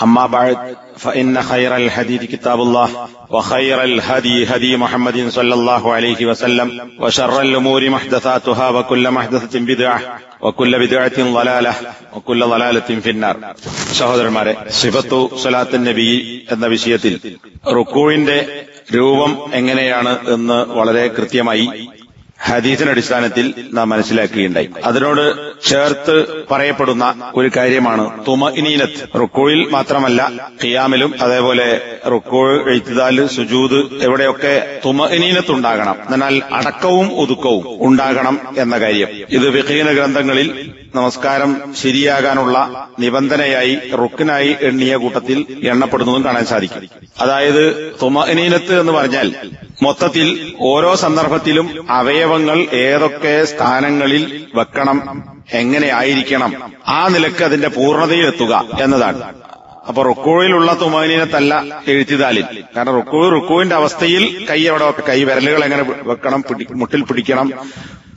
أما بعد فإن خير الحديث كتاب الله وخير الهدي هدي محمد صلى الله عليه وسلم وشر الأمور محدثاتها وكل محدثة بدعة وكل بدعة ضلالة وكل ضلالة في النار സഹോദരന്മാരെ സിഫത്തു സലാത്തിൻ നബി എന്ന വിഷയത്തിൽ റുക്കൂവിന്റെ രൂപം എങ്ങനെയാണ് എന്ന് വളരെ കൃത്യമായി ഹദീസിന്റെ അടിസ്ഥാനത്തിൽ നാം മനസ്സിലാക്കുകയുണ്ടായി. അതിനോട് ചേർത്ത് പറയപ്പെടുന്ന ഒരു കാര്യമാണ് തുമ ഇനീനത്ത് റുക്കോയിൽ മാത്രമല്ല ഖിയാമിലും അതേപോലെ റുക്കോ എഴുത്തുതാൽ സുജൂദ് എവിടെയൊക്കെ തുമ ഇനീനത്ത് ഉണ്ടാകണം എന്നാൽ അടക്കവും ഒതുക്കവും ഉണ്ടാകണം എന്ന കാര്യം. ഇത് വിഖീന ഗ്രന്ഥങ്ങളിൽ നമസ്കാരം. ശരിയാകാനുള്ള നിബന്ധനയായി റുക്കിനായി എണ്ണിയ കൂട്ടത്തിൽ എണ്ണപ്പെടുന്നതും കാണാൻ സാധിക്കും. അതായത് തുമനീനത്ത് എന്ന് പറഞ്ഞാൽ മൊത്തത്തിൽ ഓരോ സന്ദർഭത്തിലും അവയവങ്ങൾ ഏതൊക്കെ സ്ഥാനങ്ങളിൽ വെക്കണം എങ്ങനെയായിരിക്കണം ആ നിലയ്ക്ക് അതിന്റെ പൂർണതയിലെത്തുക എന്നതാണ്. അപ്പൊ റുക്കോയിലുള്ള തുമാനീനത്തല്ല എഴുത്തിതാലിൽ. കാരണം റുക്കോ റുക്കോവിന്റെ അവസ്ഥയിൽ കൈ എവിടെ കൈ വിരലുകൾ എങ്ങനെ വെക്കണം മുട്ടിൽ പിടിക്കണം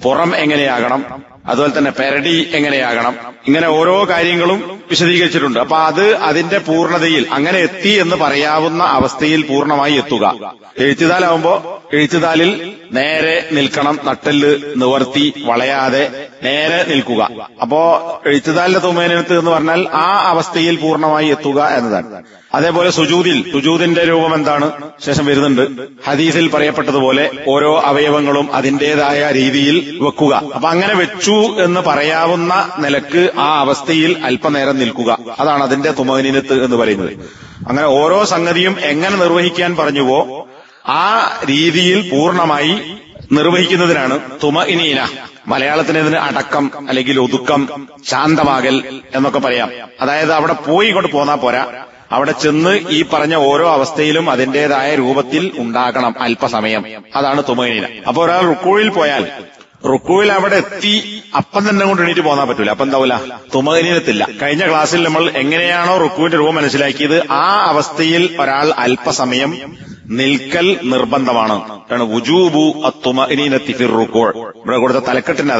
പുറം എങ്ങനെയാകണം അതുപോലെ തന്നെ പെരടി എങ്ങനെയാകണം ഇങ്ങനെ ഓരോ കാര്യങ്ങളും വിശദീകരിച്ചിട്ടുണ്ട്. അപ്പൊ അത് അതിന്റെ പൂർണതയിൽ അങ്ങനെ എത്തി എന്ന് പറയാവുന്ന അവസ്ഥയിൽ പൂർണമായി എത്തുക. എഴുത്തിതാലാവുമ്പോ എഴുത്തിതാലിൽ നേരെ നിൽക്കണം നട്ടെല്ല് നിവർത്തി വളയാതെ നേരെ നിൽക്കുക. അപ്പോ എഴുത്തുതാലിന്റെ തുമേനത്ത് എന്ന് പറഞ്ഞാൽ ആ അവസ്ഥയിൽ പൂർണമായി എത്തുക എന്നതാണ്. അതേപോലെ സുജൂതിൽ സുജൂതിന്റെ രൂപം എന്താണ്? ശേഷം വരുന്നുണ്ട്. ഹദീസിൽ പറയപ്പെട്ടതുപോലെ ഓരോ അവയവങ്ങളും അതിന്റേതായ രീതിയിൽ വെക്കുക. അപ്പൊ അങ്ങനെ വെച്ചു എന്ന് പറയാവുന്ന നിലയ്ക്ക് ആ അവസ്ഥയിൽ അല്പനേരം നിൽക്കുക. അതാണ് അതിന്റെ തുമകനീനത്ത് എന്ന് പറയുന്നത്. അങ്ങനെ ഓരോ സംഗതിയും എങ്ങനെ നിർവഹിക്കാൻ പറഞ്ഞുവോ ആ രീതിയിൽ പൂർണമായി നിർവഹിക്കുന്നതിനാണ്. തുമഇനീന മലയാളത്തിന് ഇതിന് അടക്കം അല്ലെങ്കിൽ ഒതുക്കം ശാന്തമാകൽ എന്നൊക്കെ പറയാം. അതായത് അവിടെ പോയി കൊണ്ട് പോന്നാ പോരാ. അവിടെ ചെന്ന് ഈ പറഞ്ഞ ഓരോ അവസ്ഥയിലും അതിന്റേതായ രൂപത്തിൽ ഉണ്ടാകണം അല്പസമയം. അതാണ് തുമഇനീന. അപ്പൊ ഒരാൾ റുക്കൂഴിൽ പോയാൽ റുക്കോയിൽ അവിടെ എത്തി അപ്പം തന്നെ കൊണ്ട് എണീറ്റ് പോകാൻ പറ്റൂല. അപ്പം എന്താവൂല? തുമകനീനത്തില്ല കഴിഞ്ഞ ക്ലാസ്സിൽ നമ്മൾ എങ്ങനെയാണോ റുക്കുവിന്റെ രൂപം മനസ്സിലാക്കിയത് ആ അവസ്ഥയിൽ ഒരാൾ അല്പസമയം നിൽക്കൽ നിർബന്ധമാണ്. കാരണം തുമഇനീനത്തി ഫിർ റുക്കോൾ ഇവിടെ കൊടുത്ത തലക്കെട്ടിന്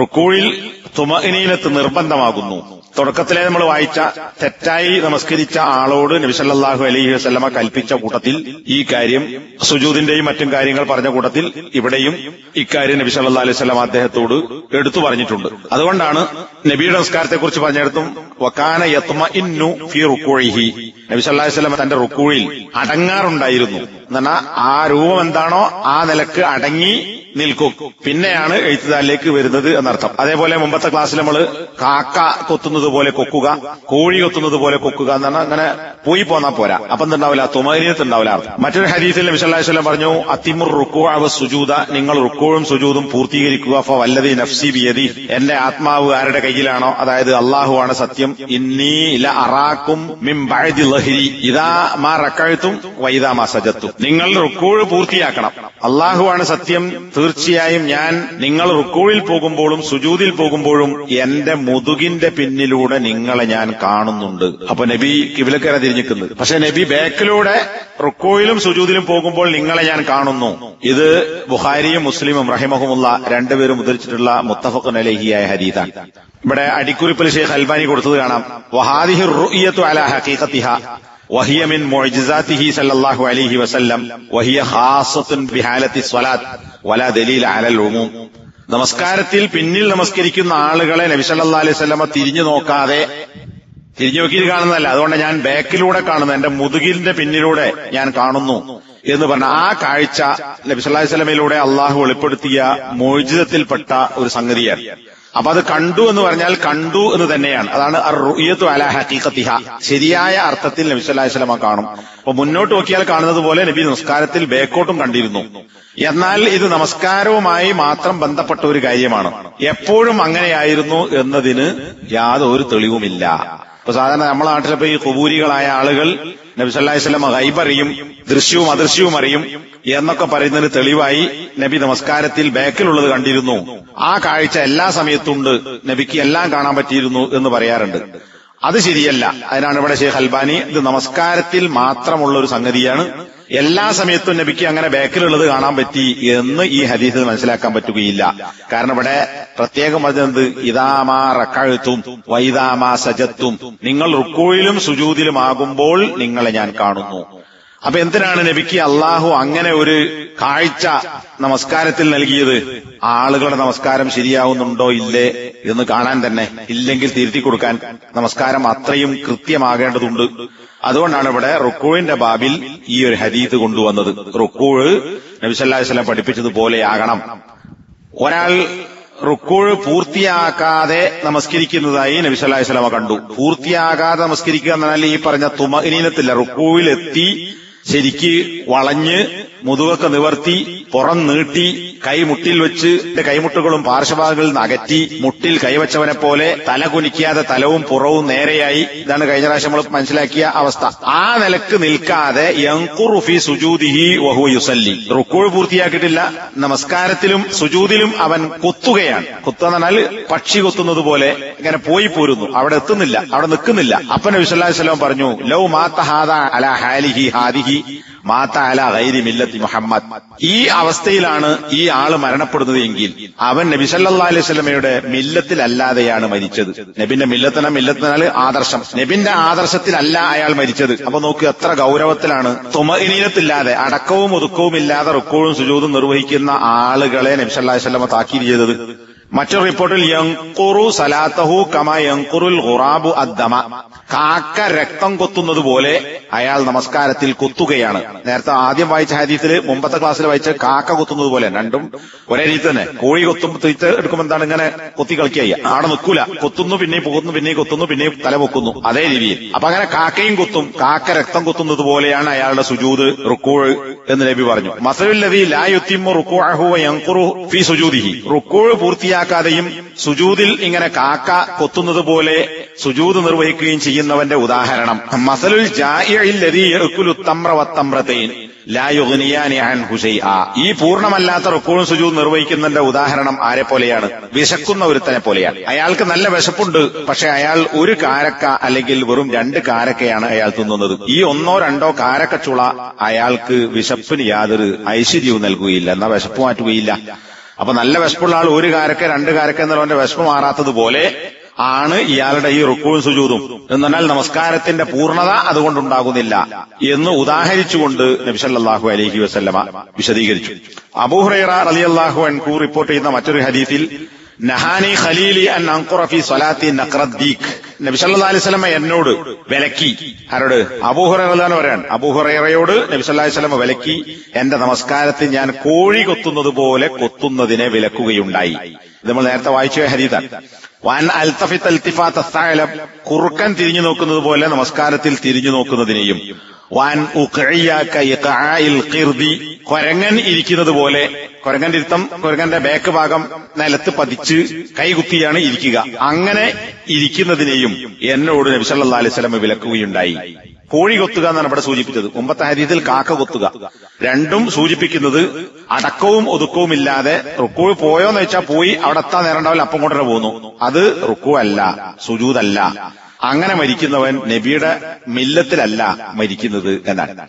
റുക്കൂഴിൽ തുമഇനീനത്ത് നിർബന്ധമാകുന്നു. തുടക്കത്തിലെ നമ്മൾ വായിച്ച തെറ്റായി നമസ്കരിച്ച ആളോട് നബിസല്ലാഹു അലൈഹി വസല്ലമ കൽപ്പിച്ച കൂട്ടത്തിൽ ഈ കാര്യം സുജൂദിന്റെയും മറ്റും കാര്യങ്ങൾ പറഞ്ഞ കൂട്ടത്തിൽ ഇവിടെയും ഇക്കാര്യം നബി സല്ലാ അലൈഹി സ്വലം അദ്ദേഹത്തോട് എടുത്തു പറഞ്ഞിട്ടുണ്ട്. അതുകൊണ്ടാണ് നബിയുടെ നമസ്കാരത്തെ കുറിച്ച് പറഞ്ഞിടത്തും വക്കാന യത്മ ഇന്നു ഫി റുക്കോഴിഹി നബി സല്ലാ വസ്ലം തന്റെ റുക്കൂഴിൽ അടങ്ങാറുണ്ടായിരുന്നു. എന്നാ ആ രൂപം എന്താണോ ആ നിലയ്ക്ക് അടങ്ങി നിൽക്കും. പിന്നെയാണ് എഴുത്തുതാലിലേക്ക് വരുന്നത് എന്നർത്ഥം. അതേപോലെ മുമ്പത്തെ ക്ലാസ്സിൽ നമ്മൾ കാക്ക കൊത്തുന്നത് പോലെ കൊക്കുക കോഴി കൊത്തുന്നത് പോലെ കൊക്കുക എന്നാണ് അങ്ങനെ പോയി പോന്നാ പോരാ. അപ്പം എന്തുണ്ടാവില്ല? തുമരീനത്ത് ഉണ്ടാവില്ല അർത്ഥം. മറ്റൊരു ഹരീസിൽ വിശല്ലാസ്വലം പറഞ്ഞു അത്തിമുർ റുക്കുവാവ് സുജൂത നിങ്ങൾ റുക്കോഴും സുജൂതും പൂർത്തീകരിക്കുക. ഫ വല്ലതി നഫ്സി ബിയതി എന്റെ ആത്മാവ് ആരുടെ കയ്യിലാണോ? അതായത് അള്ളാഹുവാണ് സത്യം. ഇന്നീ ല അറാക്കും മിം ബഅദി ലഹരി. ഇതാ മാ റക്കഴുത്തും വൈദാ മാ സജത്തും നിങ്ങൾ റുക്കോഴ് പൂർത്തിയാക്കണം. അള്ളാഹുവാണ് സത്യം. തീർച്ചയായും ഞാൻ നിങ്ങൾ റുക്കോഴിൽ പോകുമ്പോഴും സുജൂതിൽ പോകുമ്പോഴും എന്റെ മുതുകിന്റെ പിന്നിലൂടെ നിങ്ങളെ ഞാൻ കാണുന്നുണ്ട് അപ്പൊ നബി കിബിലക്കര തിരിഞ്ഞിക്കുന്നത് പക്ഷെ നബി ബാക്കിലൂടെ റുക്കോയിലും സുജൂതിലും പോകുമ്പോൾ നിങ്ങളെ ഞാൻ കാണുന്നു ഇത് ബുഹാരിയും മുസ്ലിമും റഹിമഹുമുള്ള രണ്ടുപേരും ഉദ്ധരിച്ചിട്ടുള്ള മുത്തഫഖുൻ അലഹിയായ ഹരീതാണ് ഇവിടെ അടിക്കുറിപ്പിൽ ഷെയ്ഖ് അൽബാനി കൊടുത്തത് കാണാം വഹാദിഹി റുഇയത്തു അലാ ഹഖീഖത്തിഹ وهي من معجزاته صلى الله عليه وسلم وهي خاصة بحالة الصلاة വലാ ദലീൽ അലൽ നമസ്കാരത്തിൽ പിന്നിൽ നമസ്കരിക്കുന്ന ആളുകളെ നബിസല്ലാ അലൈഹി സ്വലമ തിരിഞ്ഞു നോക്കാതെ തിരിഞ്ഞു നോക്കിയിട്ട് കാണുന്നതല്ല. അതുകൊണ്ട് ഞാൻ ബാക്കിലൂടെ കാണുന്നു. എന്റെ മുതുകിലിന്റെ പിന്നിലൂടെ ഞാൻ കാണുന്നു എന്ന് പറഞ്ഞ ആ കാഴ്ച നബിസല്ലാ സ്വലമയിലൂടെ അള്ളാഹു വെളിപ്പെടുത്തിയ മോചിതത്തിൽപ്പെട്ട ഒരു സംഗതിയാണ്. അപ്പൊ അത് കണ്ടു എന്ന് പറഞ്ഞാൽ കണ്ടു എന്ന് തന്നെയാണ്. അതാണ് ശരിയായ അർത്ഥത്തിൽ നബി വസല്ലമ കാണും. അപ്പൊ മുന്നോട്ട് നോക്കിയാൽ കാണുന്നത് പോലെ നബി നമസ്കാരത്തിൽ ബേക്കോട്ടും കണ്ടിരുന്നു. എന്നാൽ ഇത് നമസ്കാരവുമായി മാത്രം ബന്ധപ്പെട്ട ഒരു കാര്യമാണ്. എപ്പോഴും അങ്ങനെയായിരുന്നു എന്നതിന് യാതൊരു തെളിവുമില്ല. ഇപ്പൊ സാധാരണ നമ്മളെ നാട്ടിലിപ്പോ ഈ കുബൂരികളായ ആളുകൾ നബി സല്ലല്ലാഹു അലൈഹി വസല്ലം ഗൈബ് അറിയും ദൃശ്യവും അദൃശ്യവും അറിയും എന്നൊക്കെ പറയുന്നതിന് തെളിവായി നബി നമസ്കാരത്തിൽ ബാക്കിലുള്ളത് കണ്ടിരുന്നു. ആ കാഴ്ച എല്ലാ സമയത്തുണ്ട്. നബിക്ക് എല്ലാം കാണാൻ പറ്റിയിരുന്നു എന്ന് പറയാറുണ്ട്. അത് ശരിയല്ല. അതിനാണ് ഇവിടെ ഷെയ്ഖ് അൽബാനി ഇത് നമസ്കാരത്തിൽ മാത്രമുള്ള ഒരു സംഗതിയാണ്. എല്ലാ സമയത്തും നബിക്ക് അങ്ങനെ ബാക്കിലുള്ളത് കാണാൻ പറ്റി എന്ന് ഈ ഹദീസിൽ മനസ്സിലാക്കാൻ പറ്റുകയില്ല. കാരണം ഇവിടെ പ്രത്യേകം പറഞ്ഞത് ഇതാമാ റക്കഴുത്തും വൈതാമാ സജത്തും. നിങ്ങൾ റുക്കോയിലും സുജൂതിലും ആകുമ്പോൾ നിങ്ങളെ ഞാൻ കാണുന്നു. അപ്പൊ എന്തിനാണ് നബിക്ക് അള്ളാഹു അങ്ങനെ ഒരു കാഴ്ച നമസ്കാരത്തിൽ നൽകിയത്? ആളുകളുടെ നമസ്കാരം ശരിയാവുന്നുണ്ടോ ഇല്ലേ എന്ന് കാണാൻ തന്നെ ഇല്ലെങ്കിൽ തിരുത്തി കൊടുക്കാൻ നമസ്കാരം അത്രയും കൃത്യമാകേണ്ടതുണ്ട്. അതുകൊണ്ടാണ് ഇവിടെ റുക്കൂഴിന്റെ ബാബിൽ ഈ ഒരു ഹദീത്ത് കൊണ്ടുവന്നത്. റുക്കൂഴ് നബിസല്ലാസ്ലം പഠിപ്പിച്ചതുപോലെയാകണം. ഒരാൾ റുക്കൂഴ് പൂർത്തിയാക്കാതെ നമസ്കരിക്കുന്നതായി നബി വസല്ലമ കണ്ടു. പൂർത്തിയാകാതെ നമസ്കരിക്കുക എന്നാൽ ഈ പറഞ്ഞ തുമഇനീനത്തില്ല. റുക്കൂവിലെത്തി ശരിക്ക് വളഞ്ഞ് മുതുകൊക്കെ നിവർത്തി പുറം നീട്ടി കൈമുട്ടിൽ വെച്ച് കൈമുട്ടുകളും പാർശ്വഭാഗങ്ങളിൽ നിന്ന് അകറ്റി മുട്ടിൽ കൈവച്ചവനെ പോലെ തല കുനിക്കാതെ തലവും പുറവും നേരെയായി. ഇതാണ് കഴിഞ്ഞ പ്രാവശ്യം നമ്മൾ മനസ്സിലാക്കിയ അവസ്ഥ. ആ നിലയ്ക്ക് നിൽക്കാതെ യങ്കുറുഫി സുജൂദിഹി വഹു യുസല്ലി. റുക്കോഴ് പൂർത്തിയാക്കിയിട്ടില്ല. നമസ്കാരത്തിലും സുജൂദിലും അവൻ കൊത്തുകയാണ്. കൊത്തുക പക്ഷി കൊത്തുന്നത് പോലെ ഇങ്ങനെ പോയി പോരുന്നു. അവിടെ എത്തുന്നില്ല. അവിടെ നിൽക്കുന്നില്ല. അപ്പൻ വിസല്ലാസ്ലാം പറഞ്ഞു ലൗ മാത്തഹാദ അല ഹാലിഹി ഹാദിഹി. ഖൈരി ഗൈരി മില്ലത്തി മുഹമ്മദ്. ഈ അവസ്ഥയിലാണ് ഈ ആൾ മരണപ്പെടുന്നത് എങ്കിൽ അവൻ നബി സല്ലാ അലൈഹി സ്വലമയുടെ മില്ലത്തിലല്ലാതെയാണ് മരിച്ചത്. നബിന്റെ മില്ലത്തിന മില്ലത്തിനാൽ ആദർശം. നബിന്റെ ആദർശത്തിലല്ല അയാൾ മരിച്ചത്. അപ്പൊ നോക്ക് എത്ര ഗൗരവത്തിലാണ്. തുമഇനീനത്തില്ലാതെ അടക്കവും ഒതുക്കവും ഇല്ലാതെ റുക്കോഴും സുജൂതും നിർവഹിക്കുന്ന ആളുകളെ നബി സല്ലല്ലാഹു അലൈഹി വസല്ലമ താക്കീത് ചെയ്തത്. മറ്റൊരു റിപ്പോർട്ടിൽ യങ്കുറു സലാത്തഹു കമ യങ്കുറുൽ ഖുറാബു അദ്ദമ. കാക്ക രക്തം കൊത്തുന്നത് പോലെ അയാൾ നമസ്കാരത്തിൽ കൊത്തുകയാണ്. നേരത്തെ ആദ്യം വായിച്ച ഹരീത്തിൽ മുമ്പത്തെ ക്ലാസ്സിൽ വായിച്ച കാക്ക കൊത്തുന്നത് പോലെ. രണ്ടും ഒരേ രീതി തന്നെ. കോഴി കൊത്തും തീറ്റ എടുക്കുമ്പോൾ എന്താണ് ഇങ്ങനെ കൊത്തി കളിക്കുക ആടെ നിൽക്കൂല കൊത്തുന്നു പിന്നെയും പോകുന്നു പിന്നെയും കൊത്തുന്നു പിന്നെയും തല പൊക്കുന്നു. അതേ രീതിയിൽ. അപ്പൊ അങ്ങനെ കാക്കയും കൊത്തും കാക്ക രക്തം കൊത്തുന്നത് പോലെയാണ് അയാളുടെ സുജൂത് റുക്കൂഴ് എന്ന് നബി പറഞ്ഞു. മസലുല്ലതി ലായുത്തിമു റുക്കൂഅഹു യങ്കുറു ഫി സുജൂദിഹി. റുക്കൂഴ് പൂർത്തിയാക്കാതെയും സുജൂതിൽ ഇങ്ങനെ കാക്ക കൊത്തുന്നത് പോലെ സുജൂത് നിർവഹിക്കുകയും ചെയ്യുന്നവന്റെ ഉദാഹരണം. മസലുൽ ഈ പൂർണമല്ലാത്ത റുക്കൂളും സുജൂത് നിർവഹിക്കുന്നതിന്റെ ഉദാഹരണം ആരെ പോലെയാണ്? വിശക്കുന്ന ഒരുത്തനെ പോലെയാണ്. അയാൾക്ക് നല്ല വിശപ്പുണ്ട്. പക്ഷെ അയാൾ ഒരു കാരക്ക അല്ലെങ്കിൽ വെറും രണ്ട് കാരക്കയാണ് അയാൾ തിന്നുന്നത്. ഈ ഒന്നോ രണ്ടോ കാരക്കച്ചുള അയാൾക്ക് വിശപ്പിന് യാതൊരു ഐശ്വര്യവും നൽകുകയില്ല. എന്നാ വിശപ്പ് മാറ്റുകയില്ല. അപ്പൊ നല്ല വിശപ്പുള്ള ആൾ ഒരു കാരക്ക രണ്ട് കാരക്ക എന്നുള്ളവന്റെ വിശപ്പ് മാറാത്തതുപോലെ ആണ് ഇയാളുടെ ഈ റുക്കുവും സുജൂതും. എന്ന് പറഞ്ഞാൽ നമസ്കാരത്തിന്റെ പൂർണത അതുകൊണ്ടുണ്ടാകുന്നില്ല എന്ന് ഉദാഹരിച്ചുകൊണ്ട് നബിസല്ലാഹു അലഹി വസ്ല്ലമ വിശദീകരിച്ചു. അബൂഹുറൈറ അള്ളാഹു അൻഹു റിപ്പോർട്ട് ചെയ്യുന്ന മറ്റൊരു ഹദീസിൽ നഹാനി ഖലീലി അൻ അങ്കുറഫി സ്വലാത്തി നഖ്റദ്ദീഖ് നബി സല്ലല്ലാഹു അലൈഹി വസല്ലമ എന്നോട് വിലക്കി. ആരോട്? അബൂഹുറൈറ പറയാൻ അബൂഹുറയോട് നബി സല്ലല്ലാഹു അലൈഹി വസല്ലമ വിലക്കി. എന്റെ നമസ്കാരത്തിൽ ഞാൻ കോഴി കൊത്തുന്നത് പോലെ കൊത്തുന്നതിനെ വിലക്കുകയുണ്ടായി. ഇത് നമ്മൾ നേരത്തെ വായിച്ച ഹരിത വാൻ അൽത്തഫിത്ത് അൽത്തിഫാത്ത് അസ്താലം കുറുക്കൻ തിരിഞ്ഞു നോക്കുന്നത് പോലെ നമസ്കാരത്തിൽ തിരിഞ്ഞു നോക്കുന്നതിനെയും വാൻ കൊരങ്ങൻ ഇരിക്കുന്നത് പോലെ കൊരങ്ങന്റെ ഇരുത്തം കൊരങ്ങന്റെ ബാക്ക് ഭാഗം നിലത്ത് പതിച്ച് കൈകുത്തിയാണ് ഇരിക്കുക. അങ്ങനെ ഇരിക്കുന്നതിനെയും എന്നോട് നബി സല്ലല്ലാഹു അലൈഹി വസല്ലം വിലക്കുകയുണ്ടായി. കോഴി കൊത്തുക എന്നാണ് ഇവിടെ സൂചിപ്പിച്ചത്. മുമ്പത്തെ ഹരീതിൽ കാക്ക കൊത്തുക. രണ്ടും സൂചിപ്പിക്കുന്നത് അടക്കവും ഒതുക്കവും ഇല്ലാതെ റുക്കു പോയോന്ന് വെച്ചാൽ പോയി അവിടെ എത്താൻ നേരം ഉണ്ടാവില്ല അപ്പം കൊണ്ടു പോകുന്നു അത് റുക്കു അല്ല സുജൂതല്ല. അങ്ങനെ മരിക്കുന്നവൻ നബിയുടെ മില്ലത്തിലല്ല മരിക്കുന്നത് എന്നാണ്.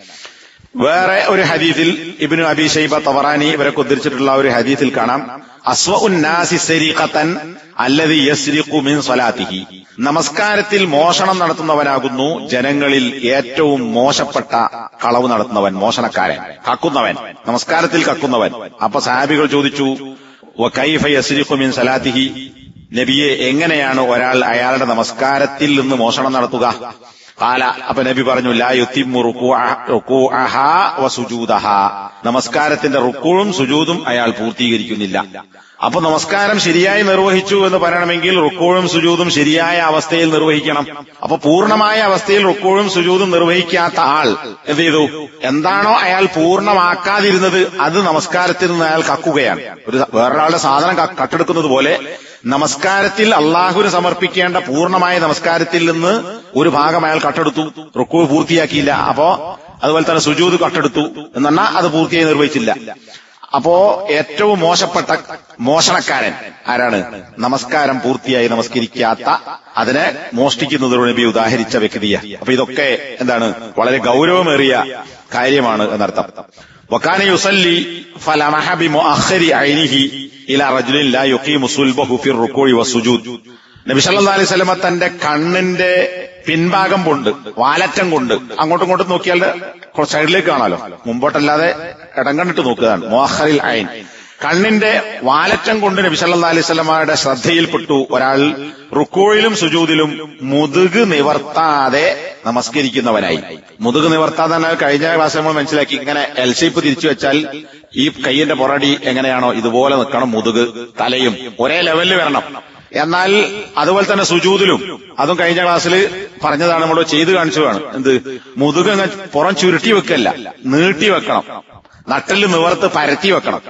വേറെ ഒരു ഹദീസിൽ ഇബിനു അബി ഷൈബ തവറാനി ഇവരൊക്കെ ഉദ്ധരിച്ചിട്ടുള്ള ഒരു ഹദീസിൽ കാണാം. സ്വലാത്തിഹി. നമസ്കാരത്തിൽ മോഷണം നടത്തുന്നവനാകുന്നു ജനങ്ങളിൽ ഏറ്റവും മോശപ്പെട്ട കളവ് നടത്തുന്നവൻ മോഷണക്കാരൻ കക്കുന്നവൻ നമസ്കാരത്തിൽ കക്കുന്നവൻ. അപ്പൊ സാബികൾ ചോദിച്ചു വൈഫ യസ്രിഖു മിൻ സലാത്തിഹി നബിയെ എങ്ങനെയാണ് ഒരാൾ അയാളുടെ നമസ്കാരത്തിൽ നിന്ന് മോഷണം നടത്തുക? കാല അപ്പൊ നബി പറഞ്ഞു നമസ്കാരത്തിന്റെ റുക്കുവും സുജൂതും അയാൾ പൂർത്തീകരിക്കുന്നില്ല. അപ്പൊ നമസ്കാരം ശരിയായി നിർവഹിച്ചു എന്ന് പറയണമെങ്കിൽ റുക്കോഴും സുജൂതും ശരിയായ അവസ്ഥയിൽ നിർവഹിക്കണം. അപ്പൊ പൂർണമായ അവസ്ഥയിൽ റുക്കോഴും സുജൂതും നിർവഹിക്കാത്ത ആൾ എന്ത് ചെയ്തു? എന്താണോ അയാൾ പൂർണമാക്കാതിരുന്നത് അത് നമസ്കാരത്തിൽ നിന്ന് അയാൾ കക്കുകയാണ്. ഒരു വേറൊരാളുടെ സാധനം കട്ടെടുക്കുന്നത് പോലെ നമസ്കാരത്തിൽ അള്ളാഹുവിന് സമർപ്പിക്കേണ്ട പൂർണമായ നമസ്കാരത്തിൽ നിന്ന് ഒരു ഭാഗം അയാൾ കട്ടെടുത്തു. റുക്കു പൂർത്തിയാക്കിയില്ല. അപ്പോ അതുപോലെ തന്നെ സുജൂത് കട്ടെടുത്തു എന്ന് പറഞ്ഞാൽ അത് പൂർത്തിയായി നിർവഹിച്ചില്ല. അപ്പോ ഏറ്റവും മോശപ്പെട്ട മോഷണക്കാരൻ ആരാണ്? നമസ്കാരം പൂർത്തിയായി നമസ്കരിക്കാത്ത അതിനെ മോഷ്ടിക്കുന്നത് നബി ഉദാഹരിച്ച വ്യക്തിയ. അപ്പൊ ഇതൊക്കെ എന്താണ്? വളരെ ഗൗരവമേറിയ കാര്യമാണ് എന്നർത്ഥം. വക്കാന യുസല്ലി ഫലമഹ ബിമുഅഖരി عينه ഇലാ رجل لا يقيم സുൽബഹു ഫിർ റുകൂഇ والسجود. നബി സല്ലല്ലാഹു അലൈഹി വസല്ലമ തന്റെ കണ്ണിന്റെ പിൻഭാഗം കൊണ്ട് വാലറ്റം കൊണ്ട് അങ്ങോട്ടും ഇങ്ങോട്ടും നോക്കിയാൽ സൈഡിലേക്ക് കാണാലോ. മുമ്പോട്ടല്ലാതെ ഇടം കണ്ടിട്ട് നോക്കുകയാണ്. മോഹറിൽ ഐൻ കണ്ണിന്റെ വാലറ്റം കൊണ്ട് നബി സല്ലാ അലൈഹി വസല്ലമയുടെ ശ്രദ്ധയിൽപ്പെട്ടു ഒരാൾ റുക്കോയിലും സുജൂതിലും മുതുക് നിവർത്താതെ നമസ്കരിക്കുന്നവനായി. മുതുക് നിവർത്താതെ കഴിഞ്ഞ ക്ലാസ് നമ്മൾ മനസ്സിലാക്കി. ഇങ്ങനെ എൽ ഷേപ്പ് തിരിച്ചു വെച്ചാൽ ഈ കൈയിന്റെ പുറടി എങ്ങനെയാണോ ഇതുപോലെ നിൽക്കണം മുതുക് തലയും ഒരേ ലെവലിൽ വരണം. എന്നാൽ അതുപോലെ തന്നെ സുജൂതിലും അതും കഴിഞ്ഞ ക്ലാസ്സിൽ പറഞ്ഞതാണ് നമ്മൾ ചെയ്തു കാണിച്ചതാണ്. എന്ത്? മുതുക് അങ്ങ് പുറം ചുരുട്ടി വെക്കല്ല നീട്ടി വെക്കണം. നട്ടൽ നിവർത്ത് പരത്തി വെക്കണം.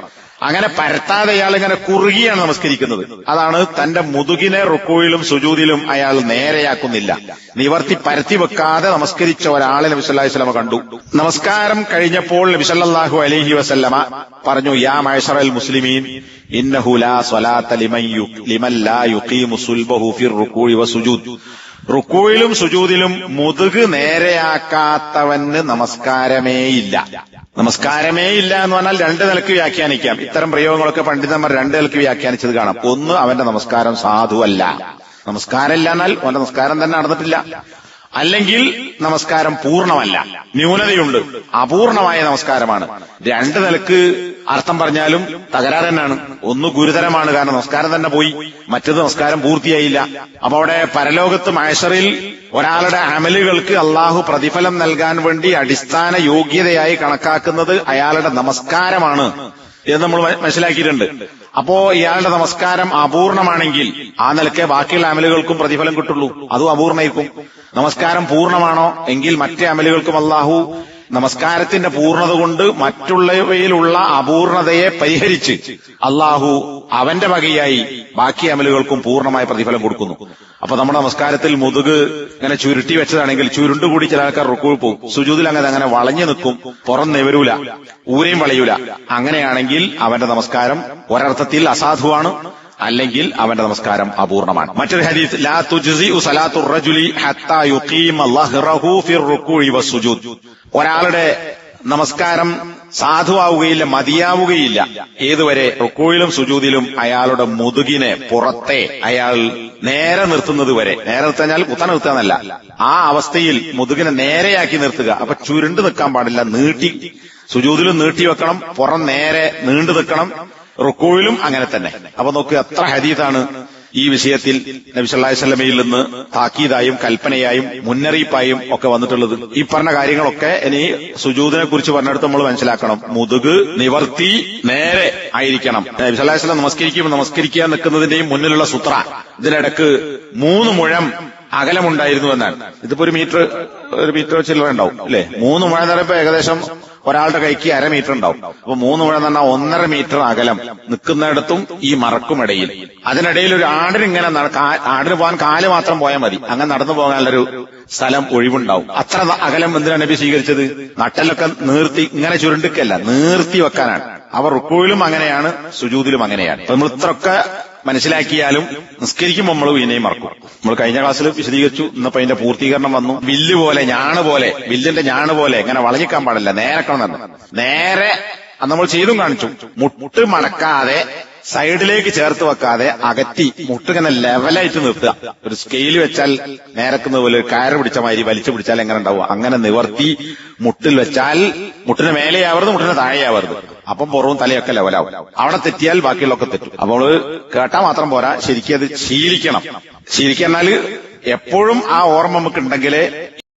അങ്ങനെ പരത്താതെ അയാൾ ഇങ്ങനെ കുറുകിയാണ് നമസ്കരിക്കുന്നത്. അതാണ് തന്റെ മുതുകിനെ റുക്കോയിലും സുജൂതിലും അയാൾ നേരെയാക്കുന്നില്ല. നിവർത്തി പരത്തി വെക്കാതെ നമസ്കരിച്ച ഒരാളെ നബിസല്ലാഹു വസ്ലമ കണ്ടു. നമസ്കാരം കഴിഞ്ഞപ്പോൾ നബിസല്ലാഹു അലഹി വസല്ലമ പറഞ്ഞു യാ മൈഷറൽ മുസ്ലിമീൻ റുക്കൂയിലും സുജൂദിലും മുതുക് നേരെയാക്കാത്തവന് നമസ്കാരമേയില്ല. നമസ്കാരമേ ഇല്ല എന്ന് പറഞ്ഞാൽ രണ്ട് നിലയ്ക്ക് വ്യാഖ്യാനിക്കാം. ഇത്തരം പ്രയോഗങ്ങളൊക്കെ പണ്ഡിതന്മാർ രണ്ട് നിലയ്ക്ക് വ്യാഖ്യാനിച്ചത് കാണാം. ഒന്ന് അവന്റെ നമസ്കാരം സാധുവല്ല. നമസ്കാരം ഇല്ല എന്നാൽ അവന്റെ നമസ്കാരം തന്നെ നടന്നിട്ടില്ല. അല്ലെങ്കിൽ നമസ്കാരം പൂർണമല്ല ന്യൂനതയുണ്ട്. അപൂർണമായ നമസ്കാരമാണ്. രണ്ട് നിലയ്ക്ക് അർത്ഥം പറഞ്ഞാലും തകരാറ് തന്നെയാണ്. ഒന്ന് ഗുരുതരമാണ് കാരണം നമസ്കാരം തന്നെ പോയി. മറ്റത് നമസ്കാരം പൂർത്തിയായില്ല. അപ്പൊ അവിടെ പരലോകത്ത് മാഷറിൽ ഒരാളുടെ അമലുകൾക്ക് അള്ളാഹു പ്രതിഫലം നൽകാൻ വേണ്ടി അടിസ്ഥാന യോഗ്യതയായി കണക്കാക്കുന്നത് അയാളുടെ നമസ്കാരമാണ്. എന്ന് നമ്മൾ മനസ്സിലാക്കിയിട്ടുണ്ട്. അപ്പോ ഇയാളുടെ നമസ്കാരം അപൂർണമാണെങ്കിൽ ആ നിലയ്ക്ക് ബാക്കിയുള്ള അമലുകൾക്കും പ്രതിഫലം കിട്ടുള്ളൂ. അതും അപൂർണമായിരിക്കും. നമസ്കാരം പൂർണമാണോ എങ്കിൽ മറ്റേ അമലുകൾക്കും അള്ളാഹു നമസ്കാരത്തിന്റെ പൂർണത കൊണ്ട് മറ്റുള്ളവയിലുള്ള അപൂർണതയെ പരിഹരിച്ച് അള്ളാഹു അവന്റെ വകയായി ബാക്കി അമലുകൾക്കും പൂർണമായ പ്രതിഫലം കൊടുക്കുന്നു. അപ്പൊ നമ്മുടെ നമസ്കാരത്തിൽ മുതുക് ഇങ്ങനെ ചുരുട്ടി വെച്ചതാണെങ്കിൽ ചുരുണ്ടുകൂടി ചില ആൾക്കാർ റുക്കൂൾ പോകും. സുജൂതിൽ അങ്ങനെ അങ്ങനെ വളഞ്ഞു നിൽക്കും പുറം നിവരൂല ഊരയും വളയൂല. അങ്ങനെയാണെങ്കിൽ അവന്റെ നമസ്കാരം ഒരർത്ഥത്തിൽ അസാധുവാണ് അല്ലെങ്കിൽ അവന്റെ നമസ്കാരം അപൂർണമാണ്. മറ്റൊരു ഹദീസ് ലാ തുജ്സി സലാത്തു ഹത്താ അല്ലാഹു റഹൂ ഫിർ റുക്കൂഇ വസ്സുജൂദ് ഒരാളുടെ നമസ്കാരം സാധുവാവുകയില്ല മതിയാവുകയില്ല. ഏതുവരെ റുക്കോയിലും സുജൂതിലും അയാളുടെ മുതുകിനെ പുറത്തെ അയാൾ നേരെ നിർത്തുന്നത് വരെ. നേരെ നിർത്താഞ്ഞാൽ കുത്തനെ നിർത്താന്നല്ല ആ അവസ്ഥയിൽ മുതുകിനെ നേരെയാക്കി നിർത്തുക. അപ്പൊ ചുരുണ്ട് നിൽക്കാൻ പാടില്ല. നീട്ടി സുജൂതിലും നീട്ടി വെക്കണം. പുറം നേരെ നീണ്ടു നിൽക്കണം. റുക്കോയിലും അങ്ങനെ തന്നെ. അപ്പൊ നോക്ക് എത്ര ഹദീതാണ് ഈ വിഷയത്തിൽ നബി സ്വലമയിൽ നിന്ന് താക്കീതായും കൽപ്പനയായും മുന്നറിയിപ്പായും ഒക്കെ വന്നിട്ടുള്ളത്. ഈ പറഞ്ഞ കാര്യങ്ങളൊക്കെ ഇനി സുജൂദിനെ കുറിച്ച് പറഞ്ഞെടുത്ത് നമ്മൾ മനസ്സിലാക്കണം. മുതുക് നിവർത്തി നേരെ ആയിരിക്കണം. നബി സ്വലം നമസ്കരിക്കുമ്പോൾ നമസ്കരിക്കാൻ നിൽക്കുന്നതിന്റെയും മുന്നിലുള്ള സുത്ര. ഇതിനിടക്ക് മൂന്ന് മുഴം അകലമുണ്ടായിരുന്നു എന്നാണ്. ഇതിപ്പോ ഒരു മീറ്റർ ഒരു മീറ്റർ ചില്ലറ ഉണ്ടാവും അല്ലെ? മൂന്ന് മുഴ നിറയപ്പോ ഏകദേശം ഒരാളുടെ കൈക്ക് അര മീറ്റർ ഉണ്ടാവും. അപ്പൊ മൂന്ന് മുഴ എന്ന് പറഞ്ഞാൽ ഒന്നര മീറ്റർ അകലം നിൽക്കുന്നിടത്തും ഈ മറക്കുമിടയിൽ. അതിനിടയിൽ ഒരു ആടിന് ഇങ്ങനെ നട- കാ- ആടിന് പോകാൻ കാൽ മാത്രം പോയാൽ മതി. അങ്ങനെ നടന്നു പോകാനുള്ളൊരു സ്ഥലം ഒഴിവുണ്ടാവും. അത്ര അകലം എന്തിനാണ് നബി സ്വീകരിച്ചത്? നട്ടലൊക്കെ നീർത്തി ഇങ്ങനെ ചുരുണ്ടിക്കല്ല നീർത്തി വെക്കാനാണ്. അവർ റുക്കുവിലും അങ്ങനെയാണ് സുജൂതിലും അങ്ങനെയാണ്. നമ്മൾ ഇത്രയൊക്കെ മനസ്സിലാക്കിയാലും നിസ്കരിക്കുമ്പോൾ നമ്മൾ വീണയും മറക്കും. നമ്മൾ കഴിഞ്ഞ ക്ലാസ്സിൽ വിശദീകരിച്ചു ഇന്നിപ്പോ അതിന്റെ പൂർത്തീകരണം വന്നു. വില്ല് പോലെ ഞാണ് പോലെ വില്ലിന്റെ ഞാണ് പോലെ ഇങ്ങനെ വളഞ്ഞിക്കാൻ പാടില്ല നേരെ കാണുന്നു നേരെ നമ്മൾ ചെയ്തും കാണിച്ചു. മുട്ട് മടക്കാതെ സൈഡിലേക്ക് ചേർത്ത് വെക്കാതെ അകറ്റി മുട്ടിങ്ങനെ ലെവലായിട്ട് നിർത്തുക. ഒരു സ്കെയിൽ വെച്ചാൽ നേരക്കുന്ന പോലെ ഒരു കയറ് പിടിച്ച മാതിരി വലിച്ചു പിടിച്ചാൽ എങ്ങനെ ഉണ്ടാവും അങ്ങനെ നിവർത്തി മുട്ടിൽ വെച്ചാൽ മുട്ടിന് മേലെയാവരുത് മുട്ടിന് താഴെയാവരുത്. അപ്പം പുറവും തലയൊക്കെ ലെവലാവും അവിടെ തെറ്റിയാൽ ബാക്കിയുള്ളൊക്കെ തെറ്റും. അപ്പോൾ കേട്ടാ മാത്രം പോരാ ശരിക്കും അത് ശീലിക്കണം. ശീലിക്കാൽ എപ്പോഴും ആ ഓർമ്മ നമുക്ക് ഉണ്ടെങ്കിലേ